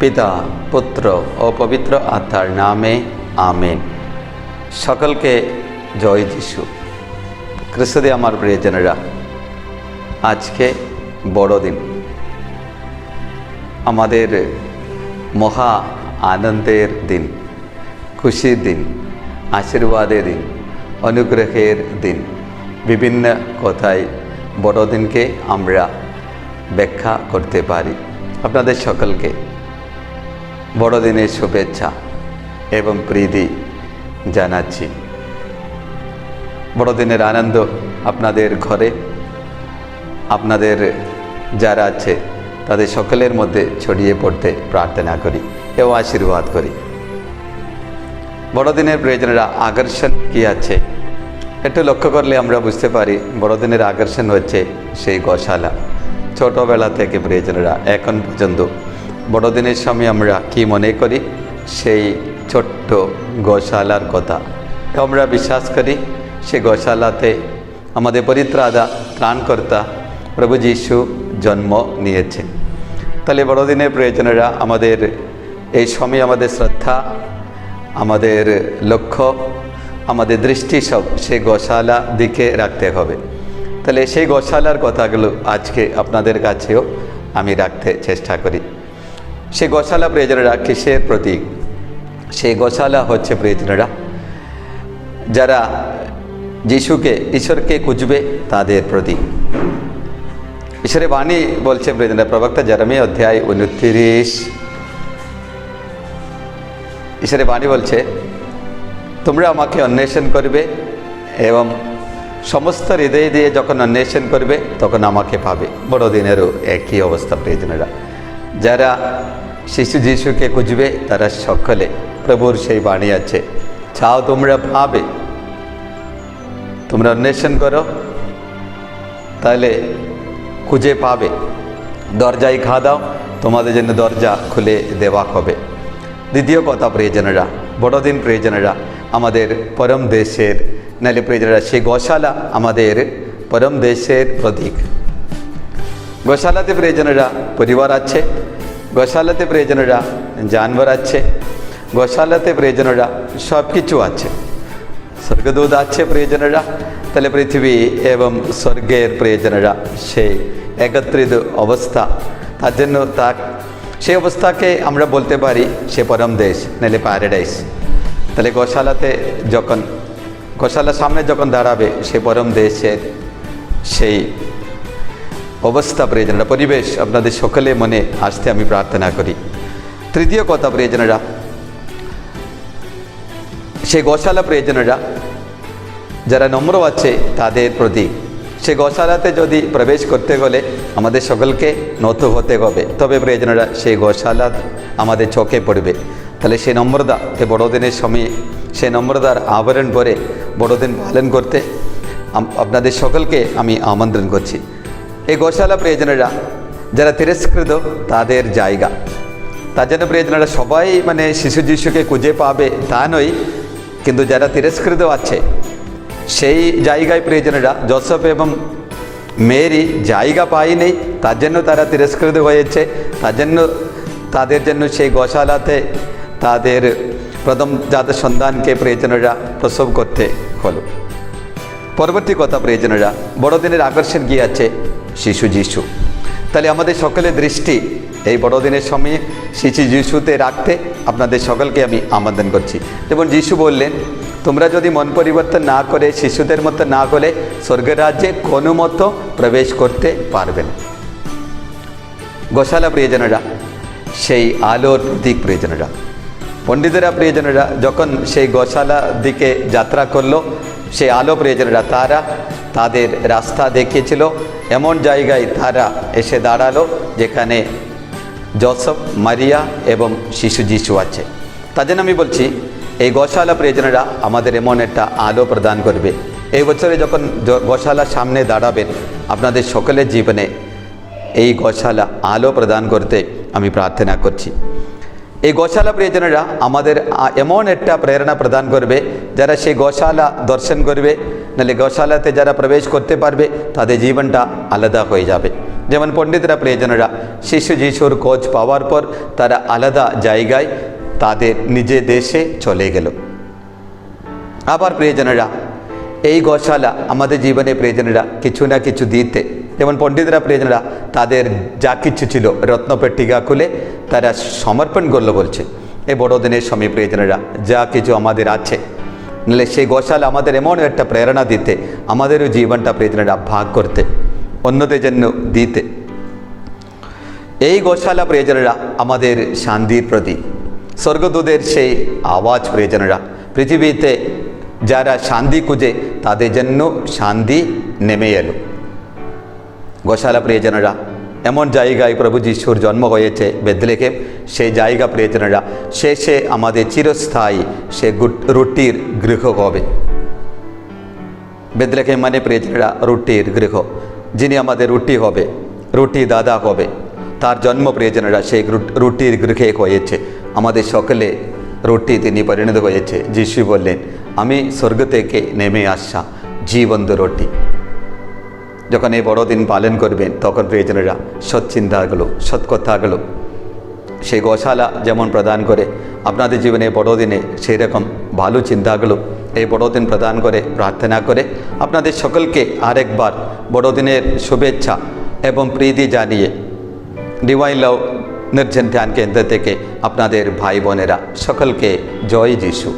পিতা, পুত্র ও পবিত্র আত্মার নামে আমেন। সকলকে জয় যিশু। খ্রিস্টদে আমার প্রিয়জনেরা আজকে বড়দিন। আমাদের মহা আনন্দের দিন, খুশির দিন, আশীর্বাদের দিন, অনুগ্রহের দিন। বিভিন্ন কথায় বড়দিনকে আমরা ব্যাখ্যা করতে পারি। আপনাদের সকলকে বড়দিনের শুভেচ্ছা এবং প্রীতি জানাচ্ছি। বড়দিনের আনন্দ আপনাদের ঘরে, আপনাদের যারা আছে, তাদের সকলের মধ্যে ছড়িয়ে পড়তে প্রার্থনা করি এবং আশীর্বাদ করি। বড়দিনের প্রয়োজনেরা আকর্ষণ কি আছে? একটু লক্ষ্য করলে আমরা বুঝতে পারি, বড়দিনের আকর্ষণ হচ্ছে সেই গোশালা। ছোটোবেলা থেকে প্রয়োজনেরা এখন পর্যন্ত বড়দিনের সময় আমরা কি মনে করি? সেই ছোট্ট গোশালার কথা। আমরা বিশ্বাস করি সে গোশালাতে আমাদের পরিত্রাদা ত্রাণকর্তা প্রভু যীশু জন্ম নিয়েছে। তাহলে বড়দিনের প্রয়োজনেরা আমাদের এই সময় আমাদের শ্রদ্ধা, আমাদের লক্ষ্য, আমাদের দৃষ্টি সব সেই গোশালা দিকে রাখতে হবে। তাহলে সেই গোশালার কথাগুলো আজকে আপনাদের কাছেও আমি রাখতে চেষ্টা করি। সেই গোশালা প্রয়োজনেরা কিসের প্রতীক। সেই গোশালা হচ্ছে প্রয়োজনেরা। যারা যিশুকে, ঈশ্বরকে খুঁজবে তাদের প্রতীক। ঈশ্বরের বাণী বলছে প্রয়োজনেরা, প্রবক্তা জারামে অধ্যায় উনত্রিশ। ঈশ্বরের বাণী বলছে, তোমরা আমাকে অন্বেষণ করবে এবং সমস্ত হৃদয় দিয়ে যখন অন্বেষণ করবে, তখন আমাকে পাবে। বড়দিনেরও একই অবস্থা প্রয়োজনেরা। যারা শিশু যিশুকে খুঁজবে, তারা সকলে প্রভুর সেই বাণী আছে। চাও তোমরা পাবে তোমরা অন্বেষণ করো। তাহলে খুঁজে পাবে। দরজায় ঘা দাও, তোমাদের জন্য দরজা খুলে দেওয়া হবে। দ্বিতীয় কথা, প্রিয়জনেরা, বড়দিন প্রিয়জনেরা, আমাদের পরম দেশের, নাহলে প্রিয়জনেরা, সেই গোশালা আমাদের পরম দেশের প্রতীক। গোশালাতে প্রিয়জনেরা, পরিবার আছে। গোশালাতে প্রিয়জনেরা জানবর আছে গোশালাতে প্রিয়জনেরা সব কিছু আছে স্বর্গদূত আছে প্রিয়জনেরা তাহলে পৃথিবী এবং স্বর্গের প্রিয়জনেরা সেই একত্রিত অবস্থা তার জন্য তা সেই অবস্থাকে আমরা বলতে পারি সে পরম দেশ নাহলে প্যারাডাইস তাহলে গোশালাতে যখন গোশালার সামনে যখন দাঁড়াবে সে পরম দেশের সেই অবস্থা, প্রয়োজনেরা, পরিবেশ, আপনাদের সকলে মনে আসতে আমি প্রার্থনা করি। তৃতীয় কথা, প্রয়োজনেরা, সেই গোশালা প্রয়োজনেরা, যারা নম্র আছে, তাদের প্রতীক সে গোশালাতে যদি প্রবেশ করতে গেলে আমাদের সকলকে নত হতে হবে। তবে, প্রয়োজনেরা, সেই গোশালা আমাদের চোখে পড়বে। তাহলে সেই নম্রতা বড়দিনের সময়ে সেই নম্রতার আবরণ করে, বড়দিন পালন করতে আপনাদের সকলকে আমি আমন্ত্রণ করছি। এই গোশালা প্রয়োজনেরা যারা তিরস্কৃত তাদের জায়গা তার জন্য প্রয়োজনেরা সবাই মানে শিশু যিশুকে খুঁজে পাবে তা নয়, কিন্তু যারা তিরস্কৃত আছে, সেই জায়গায় প্রয়োজনেরা জোসেফ এবং মেরি জায়গা পায়নি তার জন্য তারা তিরস্কৃত হয়েছে তার জন্য তাদের জন্য সেই গোশালাতে তাদের প্রথম জাতের সন্তানকে প্রয়োজনেরা প্রসব করতে হলো পরবর্তী কথা প্রয়োজনেরা বড়দিনের আকর্ষণ কি আছে শিশু যিশু। তাহলে আমাদের সকলের দৃষ্টি এই বড়দিনের সময়ে শিশু যিশুতে রাখতে আপনাদের সকলকে আমি আমন্ত্রণ করছি। যেমন যিশু বললেন, তোমরা যদি মন পরিবর্তন না করে, শিশুদের মতো না করে স্বর্গের রাজ্যে কোনো মতো প্রবেশ করতে পারবেন গোশালা প্রিয়জনেরা, সেই আলোর প্রতীক প্রিয়জনেরা, পণ্ডিতেরা প্রিয়জনেরা, যখন সেই গোশালা দিকে যাত্রা করল, সেই আলো প্রিয়জনেরা, তারা তাদের রাস্তা দেখিয়েছিল এমন জায়গায় তারা এসে দাঁড়াল যেখানে জসফ, মারিয়া এবং শিশু যিশু আছে। তার জন্য আমি বলছি, এই গোশালা প্রিয়জনেরা আমাদের এমন একটা আলো প্রদান করবে। এই বছরে যখন গোশালার সামনে দাঁড়াবেন, আপনাদের সকলের জীবনে এই গোশালা আলো প্রদান করতে আমি প্রার্থনা করছি। এই গোশালা প্রিয়জনেরা আমাদের এমন একটা প্রেরণা প্রদান করবে যারা সেই গোশালা দর্শন করবে, নাহলে গোশালাতে যারা প্রবেশ করতে পারবে, তাদের জীবনটা আলাদা হয়ে যাবে। যেমন পণ্ডিতরা, প্রিয়জনেরা, শিশু যিশুর কোচ পাওয়ার পর তারা আলাদা জায়গায় তাদের নিজে দেশে চলে গেল। আবার প্রিয়জনেরা, এই গোশালা আমাদের জীবনে প্রিয়জনেরা কিছু না কিছু দিতে, যেমন পণ্ডিতরা, প্রিয়জনেরা, তাদের যা কিছু ছিল রত্নপেট্টিকা খুলে তারা সমর্পণ করল বলছে। এই বড়দিনের সময় প্রিয়জনেরা, যা কিছু আমাদের আছে সেই গোশালা আমাদের এমন একটা প্রেরণা দিতে আমাদেরও জীবনটা প্রিয়জনেরা ভাগ করতে অন্যদের জন্য দিতে এই গোশালা প্রিয়জনেরা আমাদের শান্তির প্রতীক স্বর্গদূতের সেই আওয়াজ প্রিয়জনেরা পৃথিবীতে যারা শান্তি খুঁজে তাদের জন্য শান্তি নেমে এলো গোশালা প্রিয়জনেরা এমন জায়গায় প্রভু যিশুর জন্ম হয়েছে বেদলেকে সেই জায়গা প্রিয়জনেরা শেষে আমাদের চিরস্থায়ী সে রুটির গৃহ হবে। বেদলেকে মানে প্রিয়জনেরা রুটির গৃহ, যিনি আমাদের রুটি হবে, রুটি দাদা হবে। তার জন্ম প্রিয়জনেরা সেই রুটির গৃহে হয়েছে। আমাদের সকলে রুটি তিনি পরিণত হয়েছে। যিশু বললেন, আমি স্বর্গ থেকে নেমে আসা জীবন্ত রুটি। যখন এই বড়দিন পালন করবেন, তখন প্রিয়জনেরা সৎ চিন্তাগুলো সৎ কথাগুলো সেই গোশালা যেমন প্রদান করে, আপনাদের জীবনে বড়দিনে সেই রকম ভালো চিন্তাগুলো এই বড়দিন প্রদান করে, প্রার্থনা করে, আপনাদের সকলকে আরেকবার বড়দিনের শুভেচ্ছা এবং প্রীতি জানিয়ে ডিভাইন লাভ নির্জন ধ্যান কেন্দ্র থেকে আপনাদের ভাই বোনেরা সকলকে জয় যিশু।